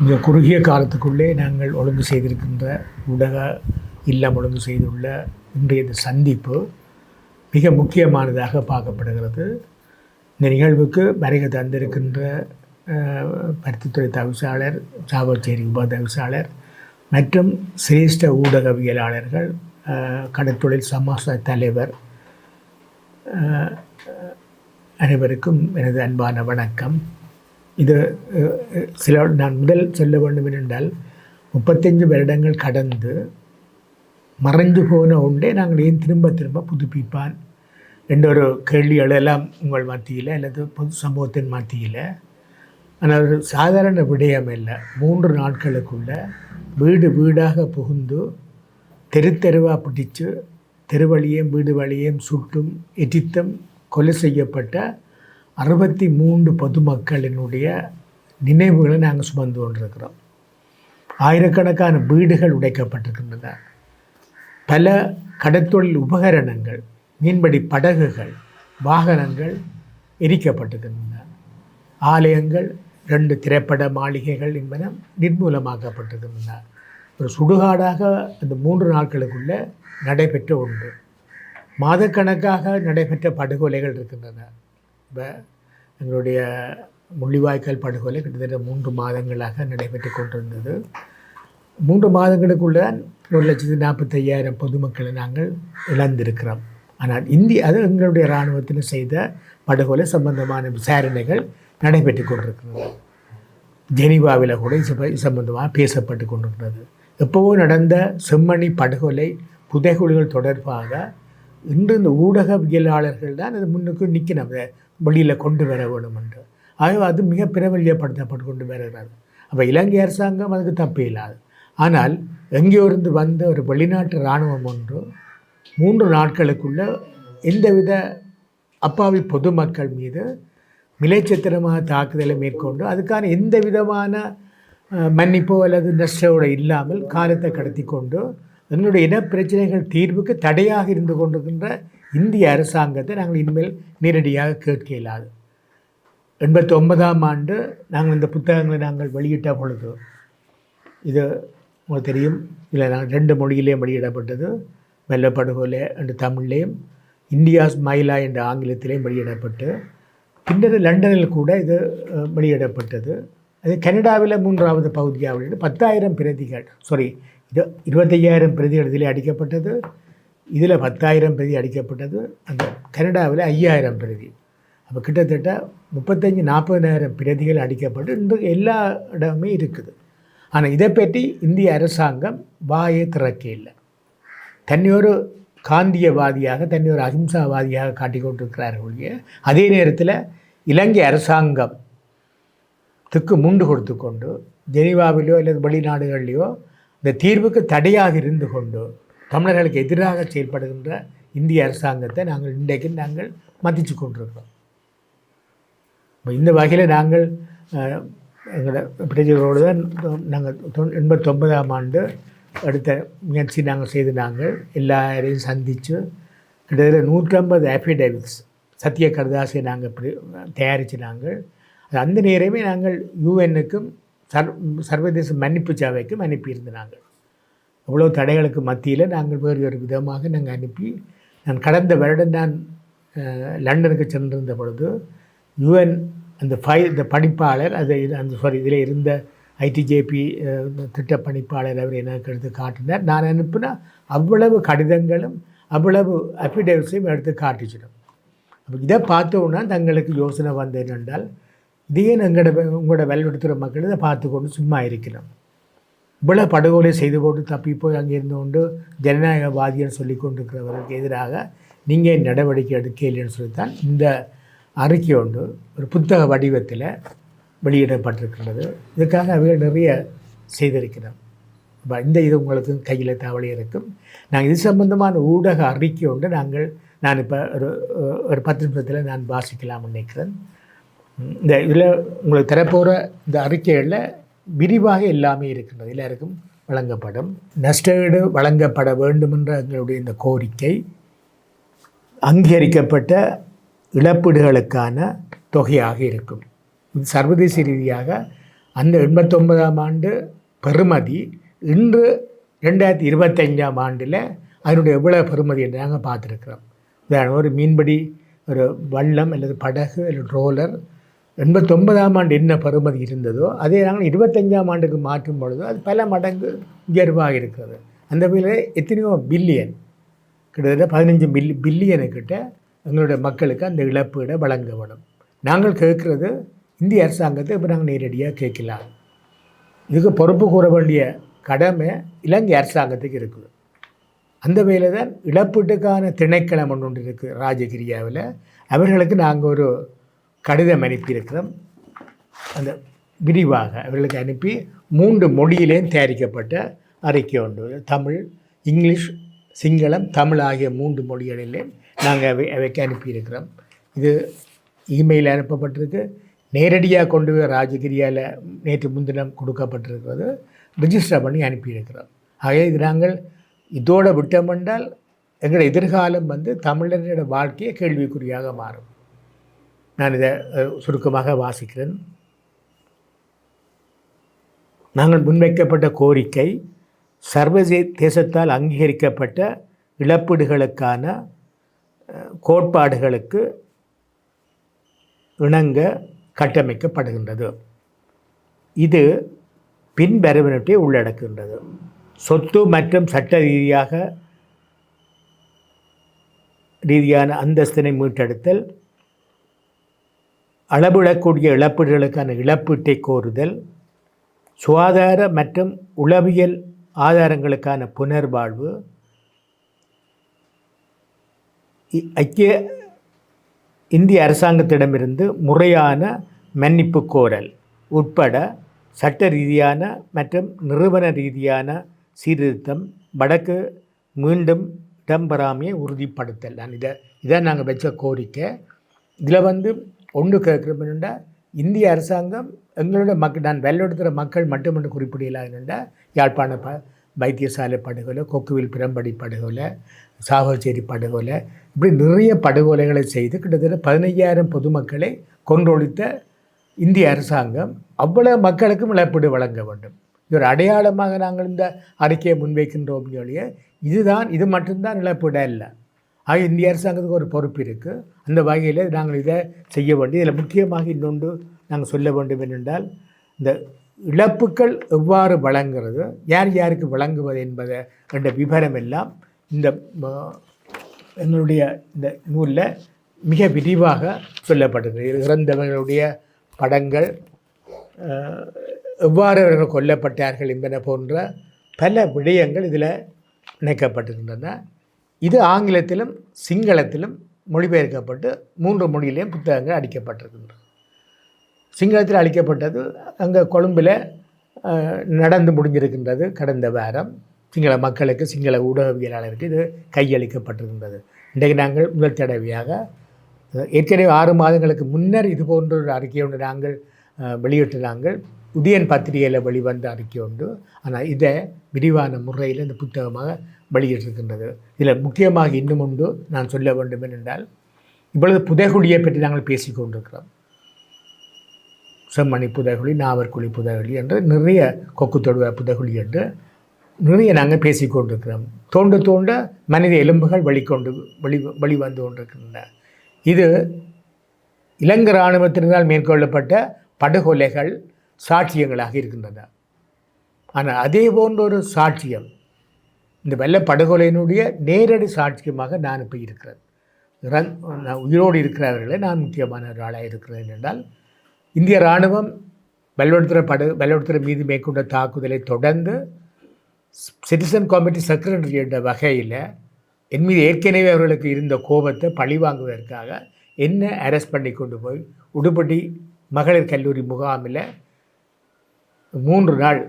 இந்த குறுகிய காலத்துக்குள்ளே நாங்கள் ஒழுங்கு செய்திருக்கின்ற ஊடக இல்லம் ஒழுங்கு செய்துள்ள இன்றைய சந்திப்பு மிக முக்கியமானதாக பார்க்கப்படுகிறது. இந்த நிகழ்வுக்கு வருகை தந்திருக்கின்ற பருத்தித்துறை தவிசாளர் சாவச்சேரி உப தவிசாளர் மற்றும் சிரேஷ்ட ஊடகவியலாளர்கள் கடற்தொழில் சமாச தலைவர் அனைவருக்கும் எனது அன்பான வணக்கம். இது சில நான் முதல் சொல்ல வேண்டும் என்றால் முப்பத்தஞ்சு வருடங்கள் கடந்து மறைஞ்சு போன ஒன்றே நாங்கள் ஏன் திரும்ப திரும்ப புதுப்பிப்பான்? என்ற ஒரு கேள்வி எழலாம் உங்கள் மத்தியில் அல்லது பொது சமூகத்தின் மத்தியில். ஆனால் ஒரு சாதாரண விடயம் இல்லை மூன்று நாட்களுக்குள்ள வீடு வீடாக புகுந்து தெரு தெருவாக பிடிச்சு தெருவழியும் வீடு வழியும் சுட்டும் எரித்தும் கொலை செய்யப்பட்ட அறுபத்தி மூன்று பொதுமக்களினுடைய நினைவுகளை நாங்கள் சுமந்து கொண்டிருக்கிறோம். ஆயிரக்கணக்கான வீடுகள் உடைக்கப்பட்டிருக்கின்றன. பல கடத்தொழில் உபகரணங்கள் மீன்படி படகுகள் வாகனங்கள் எரிக்கப்பட்டிருக்கின்றன. ஆலயங்கள் ரெண்டு திரைப்பட மாளிகைகள் என்பன நிர்மூலமாக்கப்பட்டிருக்கின்றன. ஒரு சுடுகாடாக அந்த மூன்று நாட்களுக்குள்ளே நடைபெற்ற ஒன்று. மாதக்கணக்காக நடைபெற்ற படுகொலைகள் இருக்கின்றன. இப்போ எங்களுடைய முள்ளிவாய்க்கால் படுகொலை கிட்டத்தட்ட மூன்று மாதங்களாக நடைபெற்று கொண்டிருந்தது. மூன்று மாதங்களுக்குள்ள ஒரு லட்சத்து நாற்பத்தையாயிரம் பொதுமக்களை நாங்கள் இழந்திருக்கிறோம். ஆனால் இந்திய அது எங்களுடைய இராணுவத்தில் செய்த படுகொலை சம்பந்தமான விசாரணைகள் நடைபெற்று கொண்டிருக்கிறது. ஜெனீவாவில் கூட இது சம்பந்தமாக பேசப்பட்டு கொண்டிருக்கிறது எப்போவோ நடந்த செம்மணி படுகொலை புதைகுழிகள் தொடர்பாக இன்று இந்த ஊடகவியலாளர்கள் தான் அது முன்னுக்கு நிற்கணும். வெளியில் கொண்டு வர வேணும் என்று. ஆகவே அது மிக பிரபல்யப்படுத்தப்பட்டு கொண்டு வருகிறது. அப்போ இலங்கை அரசாங்கம் அதுக்கு தப்பு இல்லாது. ஆனால் எங்கேயோ இருந்து வந்த ஒரு வெளிநாட்டு இராணுவம் ஒன்று மூன்று நாட்களுக்குள்ளே எந்தவித அப்பாவி பொதுமக்கள் மீது மிலைச்சத்திரமாக தாக்குதலை மேற்கொண்டு அதுக்கான எந்த விதமான மன்னிப்போ அல்லது நஷ்டோட இல்லாமல் காலத்தை கடத்தி கொண்டு என்னுடைய இன பிரச்சனைகள் தீர்வுக்கு தடையாக இருந்து கொண்டிருக்கின்ற இந்திய அரசாங்கத்தை நாங்கள் இனிமேல் நேரடியாக கேட்க இயலாது. எண்பத்தி ஒன்பதாம் ஆண்டு நாங்கள் இந்த புத்தகங்களை நாங்கள் வெளியிட்ட பொழுது இது உங்களுக்கு தெரியும் இதில் நாங்கள் ரெண்டு மொழியிலேயும் வெளியிடப்பட்டது வெள்ளப்படுகொலை என்று தமிழ்லேயும் இந்தியாஸ் மைலா என்ற ஆங்கிலத்திலேயும் வெளியிடப்பட்டு பின்னர் லண்டனில் கூட இது வெளியிடப்பட்டது. அது கனடாவில் மூன்றாவது பகுதியாக வெளியிட்டு பத்தாயிரம் பிரதிகள் சாரி இது இருபத்தையாயிரம் பிரதிகள் இதில் அடிக்கப்பட்டது. இதில் பத்தாயிரம் பிரதி அடிக்கப்பட்டது அந்த கனடாவில் ஐயாயிரம் பிரதி. அப்போ கிட்டத்தட்ட முப்பத்தஞ்சு நாற்பதாயிரம் பிரதிகள் அடிக்கப்பட்டு இன்று எல்லா இடமுமே இருக்குது. ஆனால் இதை பற்றி இந்திய அரசாங்கம் வாயை திறக்க இல்லை. தன்னை ஒரு காந்தியவாதியாக தன்னை ஒரு அகிம்சாவாதியாக காட்டிக் கொண்டிருக்கிறார்கள் ஒழிய அதே நேரத்தில் இலங்கை அரசாங்கம் துக்கு முண்டு கொடுத்து கொண்டு ஜெனீவாவிலோ அல்லது வெளிநாடுகளிலேயோ இந்த தீர்வுக்கு தடையாக இருந்து கொண்டு தமிழர்களுக்கு எதிராக செயல்படுகின்ற இந்திய அரசாங்கத்தை நாங்கள் இன்றைக்கு நாங்கள் மதித்து கொண்டிருக்கிறோம். இப்போ இந்த வகையில் நாங்கள் எங்களோட பிரஜைகளோடு தான் நாங்கள் தொ- எண்பத்தொன்பதாம் ஆண்டு அடுத்த முயற்சி நாங்கள் செய்து நாங்கள் எல்லாரையும் சந்தித்து கிட்டத்தட்ட நூற்றம்பது அஃபிடேவிட்ஸ் சத்திய கருதாசை நாங்கள் தயாரித்து நாங்கள் அது அந்த நேரமே நாங்கள் யூஎன்னுக்கும் சர் சர்வதேச மன்னிப்பு சேவைக்கும் அனுப்பியிருந்த நாங்கள். அவ்வளோ தடைகளுக்கு மத்தியில் நாங்கள் வேறு ஒரு விதமாக நாங்கள் அனுப்பி நான் கடந்த வருடம் நான் லண்டனுக்கு சென்றிருந்த பொழுது யுஎன் அந்த ஃபை இந்த பணிப்பாளர் அது அந்த சாரி இதில் இருந்த ஐடிஜேபி திட்ட பணிப்பாளர் அவர் எனக்கு எடுத்து காட்டினார். நான் அனுப்பின அவ்வளவு கடிதங்களும் அவ்வளவு அஃபிடேவிட்ஸையும் எடுத்து காட்டிச்சிடும். அப்போ இதை பார்த்தோன்னா தங்களுக்கு யோசனை வந்து என்றால் இதையே எங்களோட உங்களோட வெள்ளெடுத்துகிற மக்கள் இதை பார்த்து கொண்டு சும்மா இருக்கிறோம். இவ்வளோ படுகொலை செய்து போட்டு தப்பி போய் அங்கே இருந்து கொண்டு ஜனநாயகவாதின்னு சொல்லி கொண்டிருக்கிறவர்களுக்கு எதிராக நீங்கள் நடவடிக்கை எடுக்கலைன்னு சொல்லித்தான் இந்த அறிக்கை ஒன்று ஒரு புத்தக வடிவத்தில் வெளியிடப்பட்டிருக்கிறது இதுக்காக அவர்கள் நிறைய செய்திருக்கிறோம் இந்த இது உங்களுக்கு கையில் தவளை இருக்கும். நாங்கள் இது சம்பந்தமான ஊடக அறிக்கை ஒன்று நாங்கள் நான் இப்போ ஒரு ஒரு பத்து நிமிஷத்தில் நான் வாசிக்கலாம்னு நினைக்கிறேன். இந்த இதில் உங்களுக்கு தரப்போகிற இந்த அறிக்கைகளில் விரிவாக எல்லாமே இருக்கின்றது. எல்லாருக்கும் வழங்கப்படும். நஷ்டஈடு வழங்கப்பட வேண்டும் என்ற எங்களுடைய இந்த கோரிக்கை அங்கீகரிக்கப்பட்ட இழப்பீடுகளுக்கான தொகையாக இருக்கும். இது சர்வதேச ரீதியாக அந்த எண்பத்தொன்பதாம் ஆண்டு பெறுமதி இன்று ரெண்டாயிரத்தி இருபத்தஞ்சாம் ஆண்டில் அதனுடைய எவ்வளோ பெறுமதி என்று நாங்கள் பார்த்துருக்குறோம். உதாரணம் ஒரு மீன்பிடி ஒரு வள்ளம் அல்லது படகு அல்லது ரோலர் எண்பத்தொன்பதாம் ஆண்டு என்ன பருமதி இருந்ததோ அதே நாங்கள் இருபத்தஞ்சாம் ஆண்டுக்கு மாற்றும் பொழுது அது பல மடங்கு உயர்வாக இருக்கிறது. அந்த வகையில் எத்தனையோ பில்லியன் கிட்டத்தட்ட பதினஞ்சு பில்லி பில்லியனுக்கிட்ட எங்களுடைய மக்களுக்கு அந்த இழப்பீடை வழங்கப்படும். நாங்கள் கேட்குறது இந்திய அரசாங்கத்தை இப்போ நாங்கள் நேரடியாக கேட்கலாம். இதுக்கு பொறுப்பு கூற வேண்டிய கடமை இலங்கை அரசாங்கத்துக்கு இருக்குது. அந்த வேலை தான் இழப்பீட்டுக்கான திணைக்களம் ஒன்று ஒன்று இருக்குது ராஜகிரியாவில். அவர்களுக்கு நாங்கள் ஒரு கடிதம் அனுப்பியிருக்கிறோம். அந்த விரிவாக அவர்களுக்கு அனுப்பி மூன்று மொழியிலேயும் தயாரிக்கப்பட்ட அறிக்கை உண்டு தமிழ் இங்கிலீஷ் சிங்களம் தமிழ் ஆகிய மூன்று மொழிகளிலே நாங்கள் அவை அவைக்கு அனுப்பியிருக்கிறோம். இது இமெயில் அனுப்பப்பட்டிருக்கு. நேரடியாக கொண்டு போய் ராஜகிரியால் நேற்று முன்தினம் கொடுக்கப்பட்டிருக்கிறது. ரிஜிஸ்டர் பண்ணி அனுப்பியிருக்கிறோம். ஆகவே இது நாங்கள் இதோட விட்டமென்றால் எங்களோட எதிர்காலம் வந்து தமிழர்களோட வாழ்க்கையை கேள்விக்குறியாக மாறும். நான் இதை சுருக்கமாக வாசிக்கிறேன். நாங்கள் முன்வைக்கப்பட்ட கோரிக்கை சர்வதே தேசத்தால் அங்கீகரிக்கப்பட்ட இழப்பீடுகளுக்கான கோட்பாடுகளுக்கு இணங்க கட்டமைக்கப்படுகின்றது. இது பின்வருவனத்தை உள்ளடக்குகின்றது. சொத்து மற்றும் சட்ட ரீதியாக ரீதியான அந்தஸ்தினை மீட்டெடுத்தல் அளவிடக்கூடிய இழப்பீடுகளுக்கான இழப்பீட்டை கோருதல் சுகாதார மற்றும் உளவியல் ஆதாரங்களுக்கான புனர்வாழ்வு ஐக்கிய இந்திய அரசாங்கத்திடமிருந்து முறையான மன்னிப்பு கோரல் உட்பட சட்ட ரீதியான மற்றும் நிறுவன ரீதியான சீர்திருத்தம் வடக்கு மீண்டும் இடம்பெறாமையை உறுதிப்படுத்தல். நான் இதை இதை நாங்கள் வச்ச கோரிக்கை. இதில் வந்து ஒன்று கேட்குறோம்னா இந்திய அரசாங்கம் எங்களோட மக்கள் நான் வெள்ளெடுத்துகிற மக்கள் மட்டுமென்று குறிப்பிடலாம்னுண்டா யாழ்ப்பாண ப வைத்தியசாலை படுகொலை கொக்குவில் பிரம்படி படுகொலை சாகோச்சேரி படுகொலை இப்படி நிறைய படுகொலைகளை செய்து கிட்டத்தட்ட பதினையாயிரம் பொதுமக்களை கொன்றொழித்த இந்திய அரசாங்கம் அவ்வளவு மக்களுக்கும் இழப்பீடு வழங்க வேண்டும். இது ஒரு அடையாளமாக நாங்கள் இந்த அறிக்கையை முன்வைக்கின்றோம் சொல்லிய இதுதான் இது மட்டும்தான் இழப்பீடாக இல்லை ஆக இந்திய அரசாங்கத்துக்கு ஒரு பொறுப்பு இருக்குது அந்த வகையில் நாங்கள் இதை செய்ய வேண்டும். இதில் முக்கியமாக இன்னொன்று நாங்கள் சொல்ல வேண்டும் என்னென்றால் இந்த இழப்புக்கள் எவ்வாறு வழங்குறது யார் யாருக்கு வழங்குவது என்பதை என்ற விவரம் எல்லாம் இந்த எங்களுடைய இந்த நூலில் மிக விரிவாக சொல்லப்பட்டிருக்கிறது இறந்தவர்களுடைய படங்கள் எவ்வாறு அவர்கள் கொல்லப்பட்டார்கள் என்பன போன்ற பல விடயங்கள் இதில் இணைக்கப்பட்டிருக்கின்றன இது ஆங்கிலத்திலும் சிங்களத்திலும் மொழிபெயர்க்கப்பட்டு மூன்று மொழியிலையும் புத்தகங்கள் அடிக்கப்பட்டிருக்கின்றன. சிங்களத்தில் அளிக்கப்பட்டது அங்கே கொழும்பில் நடந்து முடிஞ்சிருக்கின்றது கடந்த வாரம். சிங்கள மக்களுக்கு சிங்கள ஊடகவியலாளருக்கு இது கையளிக்கப்பட்டிருக்கின்றது. இன்றைக்கு நாங்கள் முதல் தடவையாக ஏற்கனவே ஆறு மாதங்களுக்கு முன்னர் இது போன்ற ஒரு அறிக்கை ஒன்று நாங்கள் வெளியிட்டு நாங்கள் உதயன் பத்திரிகையில் வெளிவந்த அறிக்கை உண்டு ஆனால் இதை விரிவான முறையில் இந்த புத்தகமாக வெளியிட்டிருக்கின்றது இதில் முக்கியமாக இன்னும் உண்டு நான் சொல்ல வேண்டும் என்றால் இப்பொழுது புதைகுழியை பற்றி நாங்கள் பேசிக் கொண்டிருக்கிறோம். செம்மணி புதைகுழி நாவற்குழி புதைகுழி என்று நிறைய கொக்கு தொடுவ புதைகுழி என்று நிறைய நாங்கள் பேசிக் கொண்டிருக்கிறோம். தோண்ட தோண்ட மனித எலும்புகள் வெளிக்கொண்டு வெளி வெளிவந்து கொண்டிருக்கின்றன. இது இலங்கை இராணுவத்தினரால் மேற்கொள்ளப்பட்ட படுகொலைகள் சாட்சியங்களாக இருக்கின்றன. ஆனால் அதே போன்ற ஒரு சாட்சியம் இந்த வெள்ள படுகொலையினுடைய நேரடி சாட்சியமாக நான் இப்போ இருக்கிறேன். இறந் உயிரோடு இருக்கிறவர்களே நான் முக்கியமான ஒரு ஆளாக இருக்கிறேன் என்றால் இந்திய இராணுவம் வெள்ளோடுத்துறை படு வெள்ளோடுத்துறை மீது மேற்கொண்ட தாக்குதலை தொடர்ந்து சிட்டிசன் கமிட்டி செக்ரட்டரி என்ற வகையில் என் மீது ஏற்கனவே அவர்களுக்கு இருந்த கோபத்தை பழிவாங்குவதற்காக என்ன அரெஸ்ட் பண்ணி கொண்டு போய் உடுப்பட்டி மகளிர் கல்லூரி முகாமில் மூன்று நாள்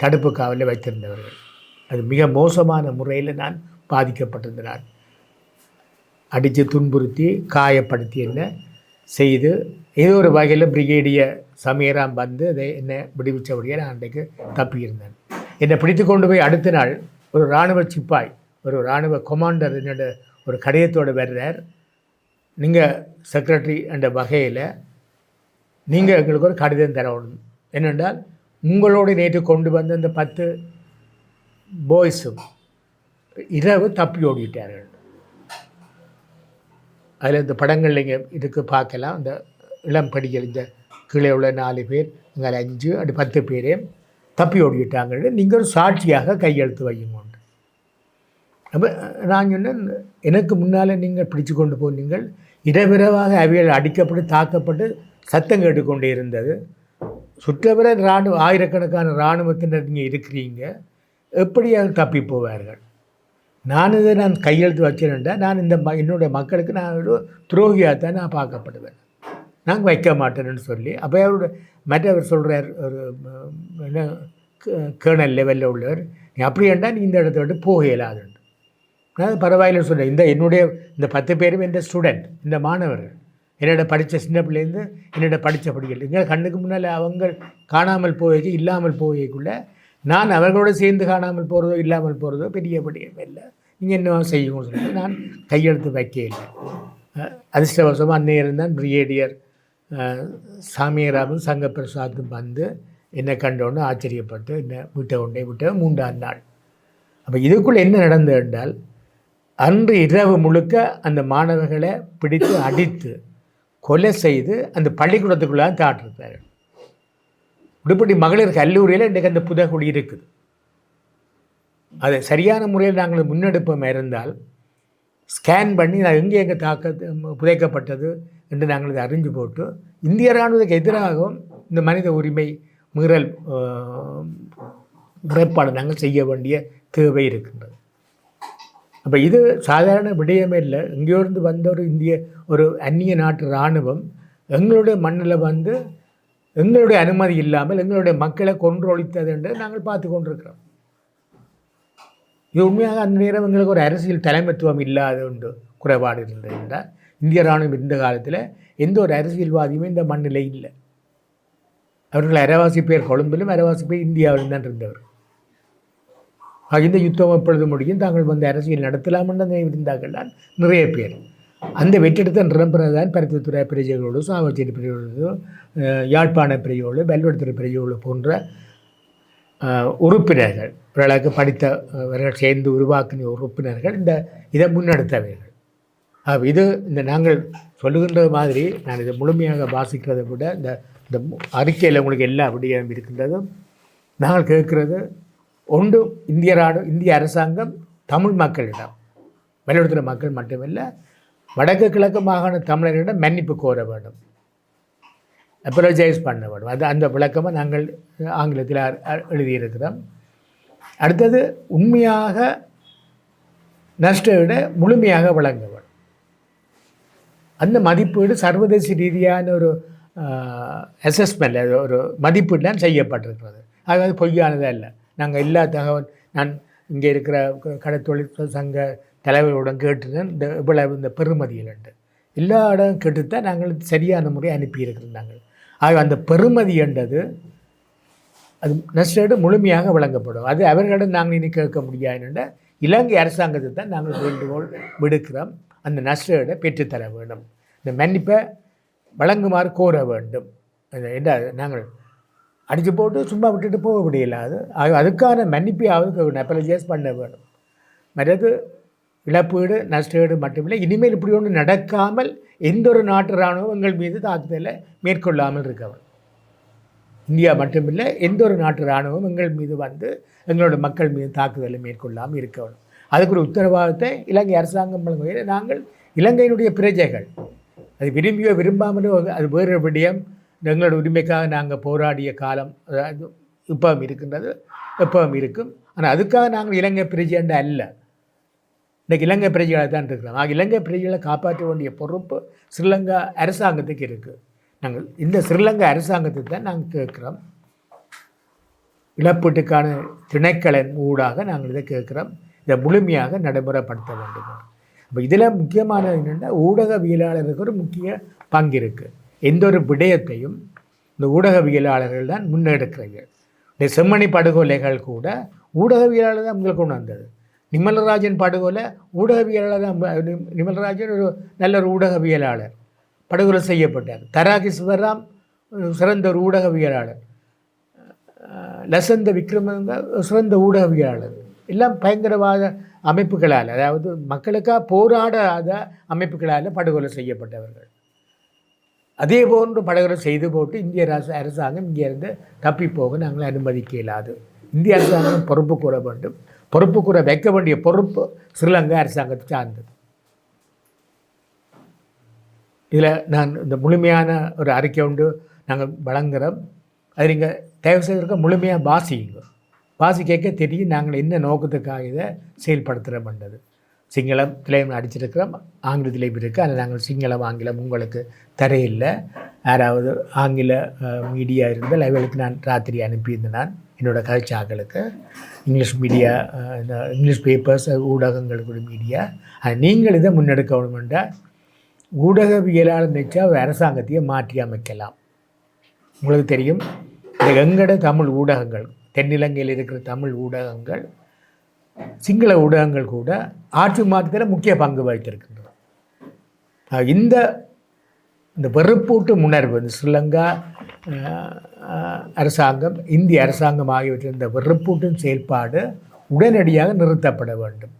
தடுப்பு காவலில் வைத்திருந்தவர்கள். அது மிக மோசமான முறையில் நான் பாதிக்கப்பட்டிருந்தான் அடித்து துன்புறுத்தி காயப்படுத்தி என்ன செய்து ஏதோ ஒரு வகையில் பிரிகேடியர் சமீராம் வந்து அதை என்னை விடுவிச்சபடியே நான் அன்றைக்கு தப்பியிருந்தேன். என்னை பிடித்து கொண்டு போய் அடுத்த நாள் ஒரு இராணுவ சிப்பாய் ஒரு இராணுவ கொமாண்டர் என்னோட ஒரு கடிதத்தோடு வர்றார். நீங்கள் செக்ரட்டரி என்ற வகையில் நீங்கள் எங்களுக்கு ஒரு கடிதம் தரணும். என்னென்றால் உங்களோடு நேற்று கொண்டு வந்த அந்த பத்து பாய்ஸும் இரவு தப்பி ஓடிட்டார்கள். அதில் இந்த படங்கள் நீங்கள் இதுக்கு பார்க்கலாம். இந்த இளம் படிகள் இந்த கீழே உள்ள நாலு பேர் இங்கே அஞ்சு அப்படி பத்து பேரே தப்பி ஓடிட்டாங்க நீங்கள் ஒரு சாட்சியாக கையெழுத்து வையுங்க அப்போ நான் சொன்னேன் எனக்கு முன்னால் நீங்கள் பிடிச்சு கொண்டு போனீங்கள். இரவிரவாக அவைகள் அடிக்கப்பட்டு தாக்கப்பட்டு சத்தம் கேட்டுக்கொண்டே இருந்தது. சுற்றவர இராணுவ ஆயிரக்கணக்கான இராணுவத்தினர் நீங்கள் இருக்கிறீங்க. எப்படியாக தப்பி போவார்கள். நான் இதை நான் கையெழுத்து வச்சேன்டா நான் இந்த ம என்னுடைய மக்களுக்கு நான் ஒரு துரோகியாக தான் நான் பார்க்கப்படுவேன். நான் வைக்க மாட்டேன்னு சொல்லி அப்போ அவரோட மற்றவர் சொல்கிறார் ஒரு என்ன கேர்னல் லெவலில் உள்ளவர் நீ அப்படி அப்படியேண்டா நீ இந்த இடத்த விட்டு போக இயலாதுண்டு நான் பரவாயில்லைன்னு சொல்கிறேன் இந்த என்னுடைய இந்த பத்து பேரும் இந்த ஸ்டூடெண்ட் இந்த மாணவர்கள் என்னோட படித்த சின்ன பிள்ளைலேருந்து என்னோட படித்த படிக்கல எங்கள் கண்ணுக்கு முன்னால் அவங்க காணாமல் போய் இல்லாமல் போய்க்குள்ளே நான் அவர்களோடு சேர்ந்து காணாமல் போகிறதோ இல்லாமல் போகிறதோ பெரிய படியும் இல்லை நீங்கள் என்ன செய்யணும்னு சொல்லிட்டு நான் கையெழுத்து வைக்க இல்லை அதிர்ஷ்டவசமாக அன்னையர் தான் பிரிகேடியர் சாமியராமும் சங்க பிரசாத்தும் வந்து என்னை கண்டோன்னு ஆச்சரியப்பட்டு என்னை விட்ட உடனே விட்ட மூன்றாம் நாள். அப்போ இதுக்குள்ளே என்ன நடந்தது என்றால் அன்று இரவு முழுக்க அந்த மாணவர்களை பிடித்து அடித்து கொலை செய்து அந்த பள்ளிக்கூடத்துக்குள்ளே தாட்டிருக்கிறார்கள். உடுப்படி மகளிர் கல்லூரியில் இன்றைக்கு அந்த புதகுடி இருக்குது. அதை சரியான முறையில் நாங்கள் முன்னெடுப்போம் இருந்தால் ஸ்கேன் பண்ணி நான் எங்கே எங்கே தாக்க புதைக்கப்பட்டது என்று நாங்கள் இதை அறிஞ்சு போட்டு இந்திய இராணுவத்துக்கு எதிராகவும் இந்த மனித உரிமை மீறல் முறைப்பாடு நாங்கள் செய்ய வேண்டிய தேவை இருக்கின்றது. அப்போ இது சாதாரண விடயமே இல்லை. இங்கேருந்து வந்த ஒரு இந்திய ஒரு அந்நிய நாட்டு இராணுவம் எங்களுடைய மண்ணில் வந்து எங்களுடைய அனுமதி இல்லாமல் எங்களுடைய மக்களை கொன்றொழித்தது என்று நாங்கள் பார்த்து கொண்டிருக்கிறோம். இது உண்மையாக அந்த நேரம் எங்களுக்கு ஒரு அரசியல் தலைமைத்துவம் இல்லாத ஒன்று குறைபாடு இருந்தது என்றால் இந்திய இராணுவம் இருந்த காலத்தில் எந்த ஒரு அரசியல்வாதியுமே இந்த மண்ணில் இல்லை. அவர்கள் அரைவாசி பேர் கொழும்பிலும் அரைவாசி பேர் இந்தியாவிலும் தான் இருந்தவர். இந்த யுத்தம் எப்பொழுது முடியும்? தாங்கள் வந்து அரசியல் நடத்தலாம் என்று இருந்தார்கள் நிறைய பேர். அந்த வெற்றிடத்தை நிரம்புறதான் பருத்தித்துறை பிரஜைகளோடு சாவச்சேரி பிரிவுகளோடு யாழ்ப்பாண பிரிவுகளோடு வெல்வெடுத்துறை பிரிவுகளோடு போன்ற உறுப்பினர்கள் பிறகு படித்தவர்கள் சேர்ந்து உருவாக்கின உறுப்பினர்கள் இந்த இதை முன்னெடுத்தவர்கள் இது இந்த நாங்கள் சொல்லுகின்ற மாதிரி நான் இதை முழுமையாக வாசிக்கிறதை விட இந்த இந்த அறிக்கையில் உங்களுக்கு எல்லா விடயம் இருக்கின்றதும் நாங்கள் கேட்குறது ஒன்று இந்திய ராடு இந்திய அரசாங்கம் தமிழ் மக்களிடம் வெளியுறவுத்துறை மக்கள் மட்டுமில்லை வடக்கு கிழக்கு மாகாண தமிழர்களிடம் மன்னிப்பு கோர வேண்டும். அப்ரோஜைஸ் பண்ண வேண்டும். அது அந்த விளக்கமாக நாங்கள் ஆங்கிலத்தில் எழுதியிருக்கிறோம். அடுத்தது உண்மையாக நஷ்டவிட முழுமையாக வழங்க வேண்டும். அந்த மதிப்பீடு சர்வதேச ரீதியான ஒரு அசஸ்மெண்ட் ஒரு மதிப்பீடு செய்யப்பட்டிருக்கிறது. அதாவது பொய்யானதே இல்லை நாங்கள் எல்லா தகவல் நான் இங்கே இருக்கிற கடத்தொழில் சங்க தலைவர்களுடன் கேட்டுருந்தேன் இந்த இவ்வளவு இந்த பெருமதியில் எல்லா இடம் கேட்டுத்தான் நாங்கள் சரியான முறை அனுப்பியிருக்கிறோம் நாங்கள். ஆக அந்த பெருமதி என்றது அது நஷ்டேடு முழுமையாக வழங்கப்படும். அது அவர்களிடம் நாங்கள் இனி கேட்க முடியாது இலங்கை அரசாங்கத்தை தான் நாங்கள் வேண்டுகோள் விடுக்கிறோம். அந்த நஷ்டேடை பெற்றுத்தர வேண்டும். இந்த மன்னிப்பை வழங்குமாறு கோர வேண்டும். என்ன நாங்கள் அடித்து போட்டு சும்மா விட்டுட்டு போக முடியலாது அதுக்கான மன்னிப்பையாவது அப்பாலஜைஸ் பண்ண வேணும் மற்றது இழப்பீடு நஷ்டஈடு மட்டுமில்லை. இனிமேல் இப்படி ஒன்று நடக்காமல் எந்த ஒரு நாட்டு இராணுவம் எங்கள் மீது தாக்குதலை மேற்கொள்ளாமல் இருக்கவர் இந்தியா மட்டுமில்லை எந்த ஒரு நாட்டு இராணுவம் எங்கள் மீது வந்து எங்களோட மக்கள் மீது தாக்குதலை மேற்கொள்ளாமல் இருக்க வேணும் அதுக்கு ஒரு உத்தரவாதத்தை இலங்கை அரசாங்கம் வழங்குவதில் நாங்கள் இலங்கையினுடைய பிரஜைகள். அது விரும்பியோ விரும்பாமலோ அது வேறு விடயம். எங்களோட உரிமைக்காக நாங்கள் போராடிய காலம் அதாவது இப்பவும் இருக்கின்றது எப்பவும் இருக்கும். ஆனால் அதுக்காக நாங்கள் இலங்கை பிரஜைண்ட அல்ல. இன்றைக்கு இலங்கை பிரஜைகளை தான் இருக்கிறோம் ஆக இலங்கை பிரஜைகளை காப்பாற்ற வேண்டிய பொறுப்பு ஸ்ரீலங்கா அரசாங்கத்துக்கு இருக்குது நாங்கள் இந்த ஸ்ரீலங்கா அரசாங்கத்துக்கு தான் நாங்கள் கேட்குறோம். இழப்பீட்டுக்கான திணைக்களின் ஊடாக நாங்கள் இதை கேட்குறோம். இதை முழுமையாக நடைமுறைப்படுத்த வேண்டும். அப்போ இதில் முக்கியமானது என்னென்னா ஊடகவியலாளருக்கு ஒரு முக்கிய பங்கு இருக்குது எந்த ஒரு விடயத்தையும் இந்த ஊடகவியலாளர்கள் தான் முன்னெடுக்கிறார்கள். இந்த செம்மணி படுகொலைகள் கூட ஊடகவியலாளர் தான் உங்களுக்கு கொண்டு வந்தது. நிமலராஜன் படுகொலை ஊடகவியலாளர் நிமலராஜன் ஒரு நல்ல ஒரு ஊடகவியலாளர் படுகொலை செய்யப்பட்டார். தராகி சிவராம் சிறந்த ஒரு ஊடகவியலாளர். லசந்த விக்ரமங்க சிறந்த ஊடகவியலாளர். எல்லாம் பயங்கரவாத அமைப்புகளால் அதாவது மக்களுக்காக போராடாத அமைப்புகளால் படுகொலை செய்யப்பட்டவர்கள். அதே போன்று படுகொலை செய்து போட்டு இந்திய அரசு அரசாங்கம் இங்கேருந்து தப்பி போக நாங்கள் அனுமதிக்க இயலாது இந்திய அரசாங்கம் பொறுப்பு கூற வேண்டும். பொறுப்பு கூட வைக்க வேண்டிய பொறுப்பு ஸ்ரீலங்கா அரசாங்கத்தை சார்ந்தது. இதில் நான் இந்த முழுமையான ஒரு அறிக்கை உண்டு நாங்கள் வழங்குகிறோம் அது நீங்கள் தயவு செய்திருக்க முழுமையாக வாசிங்க வாசி கேட்க தெரியும் நாங்கள் என்ன நோக்கத்துக்காக இதை செயல்படுத்துகிறோம்ன்றது சிங்களத்திலையும் அடிச்சிருக்கிறோம் ஆங்கிலத்திலையும் இருக்குது அதில் நாங்கள் சிங்களம் ஆங்கிலம் உங்களுக்கு தரையில்லை. யாராவது ஆங்கில மீடியா இருந்தால் அவர்களுக்கு நான் ராத்திரி அனுப்பியிருந்தேன் நான். என்னோடய கதைச்சாக்களுக்கு இங்கிலீஷ் மீடியா இந்த இங்கிலீஷ் பேப்பர்ஸ் ஊடகங்களுக்கு மீடியா நீங்கள் இதை முன்னெடுக்க ஊடகவியலாளர் நினைச்சா அரசாங்கத்தையே மாற்றி அமைக்கலாம். உங்களுக்கு தெரியும் இந்த எங்கட தமிழ் ஊடகங்கள் தென்னிலங்கையில் இருக்கிற தமிழ் ஊடகங்கள் சிங்கள ஊடகங்கள் கூட ஆட்சி மாற்றத்தில் முக்கிய பங்கு வகித்திருக்கின்றன. இந்த இந்த வெறுப்பூட்டு உணர்வு இந்த ஸ்ரீலங்கா அரசாங்கம் இந்திய அரசாங்கம் ஆகியவற்றின் இந்த வெறுப்பூட்டும் செயல்பாடு உடனடியாக நிறுத்தப்பட வேண்டும்.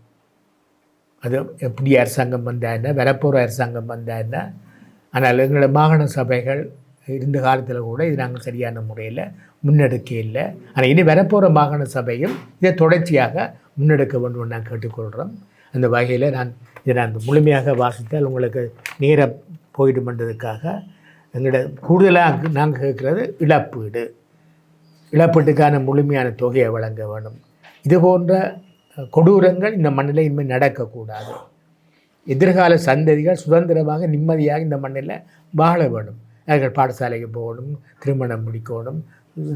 அது புதிய அரசாங்கம் வந்தால் என்ன வரப்போகிற அரசாங்கம் வந்தால் என்ன? ஆனால் எங்களோட மாகாண சபைகள் இருந்த காலத்தில் கூட இது நாங்கள் சரியான முறையில் முன்னெடுக்க இல்லை. ஆனால் இனி வரப்போகிற மாகாண சபையும் இதை தொடர்ச்சியாக முன்னெடுக்க வேண்டும் நான் கேட்டுக்கொள்கிறோம். அந்த வகையில் நான் இதை நான் முழுமையாக வாசித்தால் உங்களுக்கு நேரம் போயிடுமென்றதுக்காக எங்களோட கூடுதலாக நாங்கள் கேட்குறது இழப்பீடு. இழப்பீட்டுக்கான முழுமையான தொகையை வழங்க வேண்டும் இது போன்ற கொடூரங்கள் இந்த மண்ணில் இனிமேல் நடக்கக்கூடாது. எதிர்கால சந்ததிகள் சுதந்திரமாக நிம்மதியாக இந்த மண்ணில் வாழ வேண்டும் அவர்கள் பாடசாலைக்கு போகணும் திருமணம் முடிக்கணும்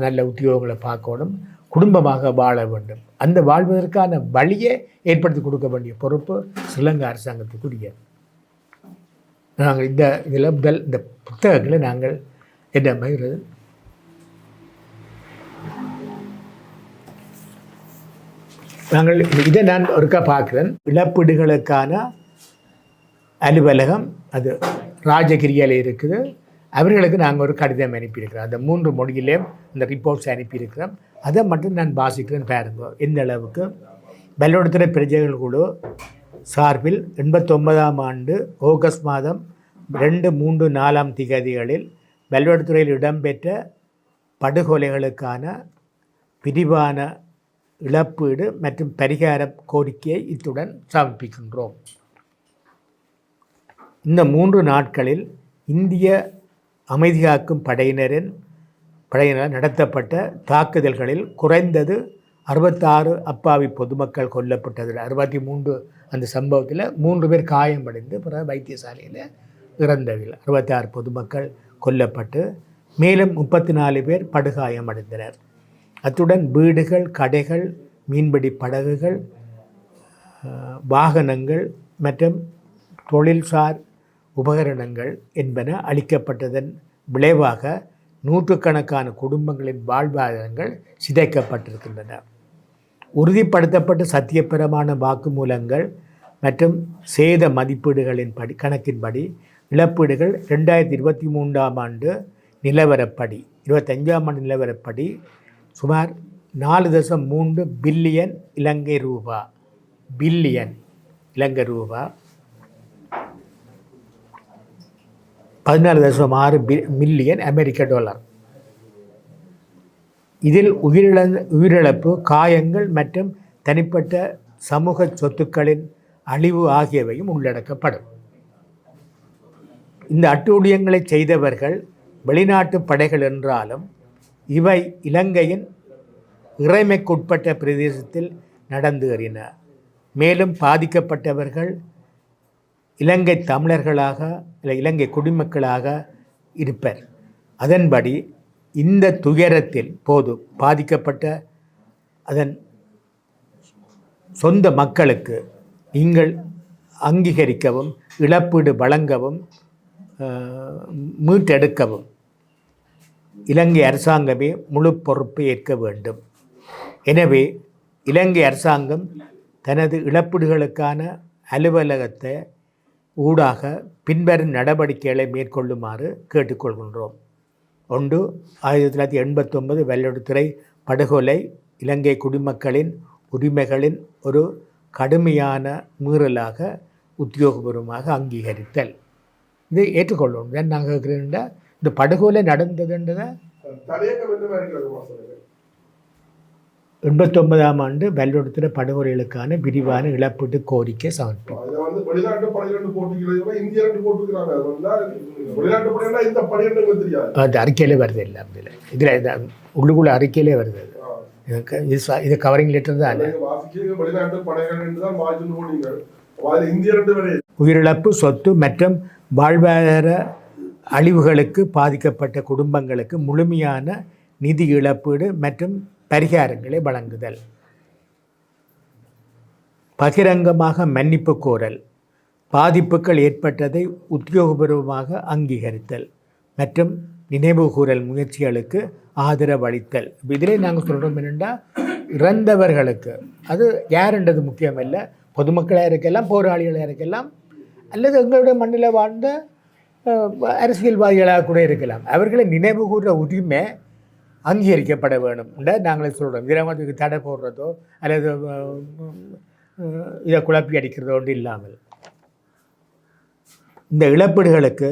நல்ல உத்தியோகங்களை பார்க்கணும் குடும்பமாக வாழ வேண்டும். அந்த வாழ்வதற்கான வழியை ஏற்படுத்தி கொடுக்க வேண்டிய பொறுப்பு ஸ்ரீலங்கா அரசாங்கத்துக்குரிய. நாங்கள் இந்த இதில் முதல் இந்த புத்தகங்களை நாங்கள் என்ன மாதிரி நாங்கள் இதை நான் ஒருக்கா பார்க்குறேன். இழப்பீடுகளுக்கான அலுவலகம் அது ராஜகிரியால் இருக்குது. அவர்களுக்கு நாங்கள் ஒரு கடிதம் அனுப்பியிருக்கிறோம். அந்த மூன்று மொழியிலையும் இந்த ரிப்போர்ட்ஸ் அனுப்பியிருக்கிறோம். அதை மட்டும் நான் வாசிக்கிறேன் பாருங்க. எந்த அளவுக்கு? பல்லோடத்துறை பிரஜைகள் கூட சார்பில் எண்பத்தொன்பதாம் ஆண்டு ஆகஸ்ட் மாதம் ரெண்டு மூன்று நாலாம் திகதிகளில் பல்லோடத்துறையில் இடம்பெற்ற படுகொலைகளுக்கான விரிவான இழப்பீடு மற்றும் பரிகார கோரிக்கையை இத்துடன் சமர்ப்பிக்கின்றோம். இந்த மூன்று நாட்களில் இந்திய அமைதியாக்கும் படையினரின் படையினர் நடத்தப்பட்ட தாக்குதல்களில் குறைந்தது அறுபத்தாறு அப்பாவி பொதுமக்கள் கொல்லப்பட்டதில் அறுபத்தி மூன்று அந்த சம்பவத்தில் மூன்று பேர் காயமடைந்து பிறகு வைத்தியசாலையில் இறந்ததில் அறுபத்தாறு பொதுமக்கள் கொல்லப்பட்டு மேலும் முப்பத்தி நாலு பேர் படுகாயமடைந்தனர் அத்துடன் வீடுகள் கடைகள் மீன்பிடி படகுகள் வாகனங்கள் மற்றும் தொழில்சார் உபகரணங்கள் என்பன அளிக்கப்பட்டதன் விளைவாக நூற்றுக்கணக்கான குடும்பங்களின் வாழ்வாதாரங்கள் சிதைக்கப்பட்டிருக்கின்றன. உறுதிப்படுத்தப்பட்ட சத்தியப்பிரமாண வாக்குமூலங்கள் மற்றும் சேத மதிப்பீடுகளின் படி கணக்கின்படி இழப்பீடுகள் ரெண்டாயிரத்தி இருபத்தி மூன்றாம் ஆண்டு நிலவரப்படி இருபத்தஞ்சாம் ஆண்டு நிலவரப்படி சுமார் நாலு தசம் மூன்று பில்லியன் இலங்கை ரூபா பில்லியன் இலங்கை ரூபா. பதினாலு தசம் ஆறு பி மில்லியன் அமெரிக்க டாலர். இதில் உயிரிழந்த உயிரிழப்பு காயங்கள் மற்றும் தனிப்பட்ட சமூக சொத்துக்களின் அழிவு ஆகியவையும் உள்ளடக்கப்படும். இந்த அட்டூழியங்களை செய்தவர்கள் வெளிநாட்டு படைகள் என்றாலும் இவை இலங்கையின் இறைமைக்குட்பட்ட பிரதேசத்தில் நடந்தேறின மேலும் பாதிக்கப்பட்டவர்கள் இலங்கை தமிழர்களாக இல்லை இலங்கை குடிமக்களாக இருப்பர். அதன்படி இந்த துயரத்தில் போது பாதிக்கப்பட்ட அதன் சொந்த மக்களுக்கு நீங்கள் அங்கீகரிக்கவும் இழப்பீடு வழங்கவும் மீட்டெடுக்கவும். இலங்கை அரசாங்கமே முழு பொறுப்பு ஏற்க வேண்டும். எனவே இலங்கை அரசாங்கம் தனது இழப்பீடுகளுக்கான அலுவலகத்தை ஊடாக பின்வரும் நடவடிக்கைகளை மேற்கொள்ளுமாறு கேட்டுக்கொள்கின்றோம். ஒன்று ஆயிரத்தி தொள்ளாயிரத்தி எண்பத்தொன்பது வெள்ளடுத்துறை படுகொலை இலங்கை குடிமக்களின் உரிமைகளின் ஒரு கடுமையான மீறலாக உத்தியோகபூர்வமாக அங்கீகரித்தல். இதை ஏற்றுக்கொள்ளணும் ஏன் நாங்கள் இருக்கிறேன்டா இந்த படுகொலை நடந்ததுன்றதை? எண்பத்தொன்பதாம் ஆண்டு வெள்ளொடுத்துற படுகொலைகளுக்கான விரிவான இழப்பீட்டு கோரிக்கை சமர்ப்பிக்கும் வந்து வெளிநாட்டு படையிலிருந்து போட்டுக்கிறது இந்திய ரெண்டு போட்டுக்கிறாங்க அது வெளிநாட்டு படையினா இந்த படையின்னு தெரியாது. அந்த அறிக்கையிலே வருது இல்லை இதில் இதில் உள்ளுக்குள்ள அறிக்கையிலே வருது அது. இது இது கவரிங் லெட்டர் தான் வெளிநாட்டு என்று தான் போனீங்க அதில் இந்திய ரெண்டு வரை உயிரிழப்பு சொத்து மற்றும் வாழ்வாதார அழிவுகளுக்கு பாதிக்கப்பட்ட குடும்பங்களுக்கு முழுமையான நிதி இழப்பீடு மற்றும் பரிகாரங்களை வழங்குதல். பகிரங்கமாக மன்னிப்பு கோரல். பாதிப்புகள் ஏற்பட்டதை உத்தியோகபூர்வமாக அங்கீகரித்தல் மற்றும் நினைவுகூரல் முயற்சிகளுக்கு ஆதரவளித்தல் இதிலே நாங்கள் சொல்கிறோம் என்னென்னா இறந்தவர்களுக்கு அது யாருன்றது முக்கியமல்ல. பொதுமக்களாக இருக்கலாம் போராளிகளாக இருக்கலாம் அல்லது எங்களுடைய மண்ணில் வாழ்ந்த அரசியல்வாதிகளாக கூட இருக்கலாம். அவர்களை நினைவுகூர்ற உரிமை அங்கீகரிக்கப்பட வேணும். நாங்களே சொல்கிறோம் இதில் தடை போடுறதோ அல்லது இதை குழப்பி அடிக்கிறதோ ஒன்று இல்லாமல். இந்த இழப்பீடுகளுக்கு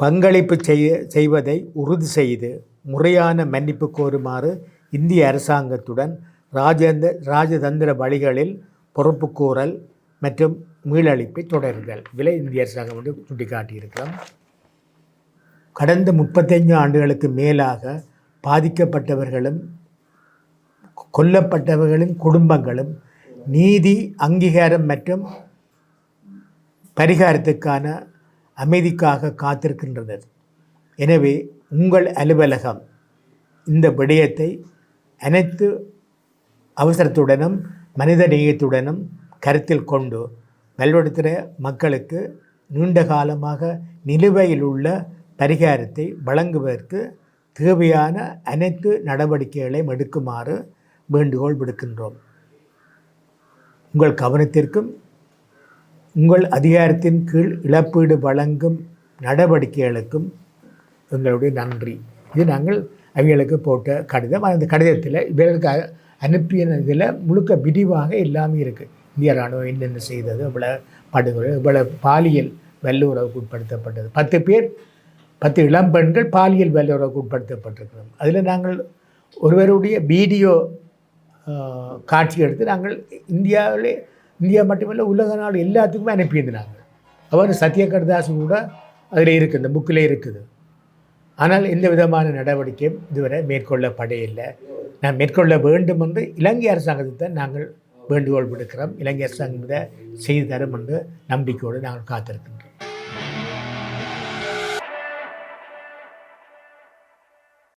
பங்களிப்பு செய்ய செய்வதை உறுதி செய்து முறையான மன்னிப்பு கோருமாறு இந்திய அரசாங்கத்துடன் ராஜேந்திர ராஜதந்திர வழிகளில் பொறுப்பு கூறல் மற்றும் மீளழிப்பை தொடருங்கள். விலை இந்திய அரசாங்கம் வந்து சுட்டிக்காட்டியிருக்கிறோம் கடந்த முப்பத்தைந்து ஆண்டுகளுக்கு மேலாக பாதிக்கப்பட்டவர்களும் கொல்லப்பட்டவர்களின் குடும்பங்களும் நீதி அங்கீகாரம் மற்றும் பரிகாரத்துக்கான அமைதிக்காக காத்திருக்கின்றனர். எனவே உங்கள் அலுவலகம் இந்த விடயத்தை அனைத்து அவசரத்துடனும் மனித நேயத்துடனும் கருத்தில் கொண்டு வல்வடுத்துகிற மக்களுக்கு நீண்ட காலமாக நிலுவையில் உள்ள பரிகாரத்தை வழங்குவதற்கு தேவையான அனைத்து நடவடிக்கைகளையும் எடுக்குமாறு வேண்டுகோள் விடுக்கின்றோம். உங்கள் கவனத்திற்கும் உங்கள் அதிகாரத்தின் கீழ் இழப்பீடு வழங்கும் நடவடிக்கைகளுக்கும் எங்களுடைய நன்றி. இது நாங்கள் அவங்களுக்கு போட்ட கடிதம். அந்த கடிதத்தில் இவர்களுக்கு அனுப்பிய இதில் முழுக்க விரிவாக எல்லாமே இருக்குது இந்திய ராணுவம் என்னென்ன செய்தது இவ்வளோ படுகொலை இவ்வளோ பாலியல் வல்லுறவுக்கு உட்படுத்தப்பட்டது. பத்து பேர் பத்து இளம் பெண்கள் பாலியல் வல்லுறவுக்கு உட்படுத்தப்பட்டிருக்கிறோம் அதில் நாங்கள் ஒருவருடைய வீடியோ காட்சி எடுத்து நாங்கள் இந்தியாவிலே இந்தியா மட்டுமல்ல உலக நாடு எல்லாத்துக்குமே அனுப்பியிருந்தாங்க அவர் சத்யகர்தாஸ் கூட அதில் இருக்குது இந்த புக்கில் இருக்குது. ஆனால் எந்த விதமான நடவடிக்கையும் இதுவரை மேற்கொள்ளப்படையில்லை நான் மேற்கொள்ள வேண்டும் என்று இலங்கை அரசாங்கத்தை நாங்கள் வேண்டுகோள் விடுக்கிறோம். இலங்கை அரசாங்கம் இதை செய்து தரும் என்று நம்பிக்கையோடு நாங்கள் காத்திருக்கின்றோம்.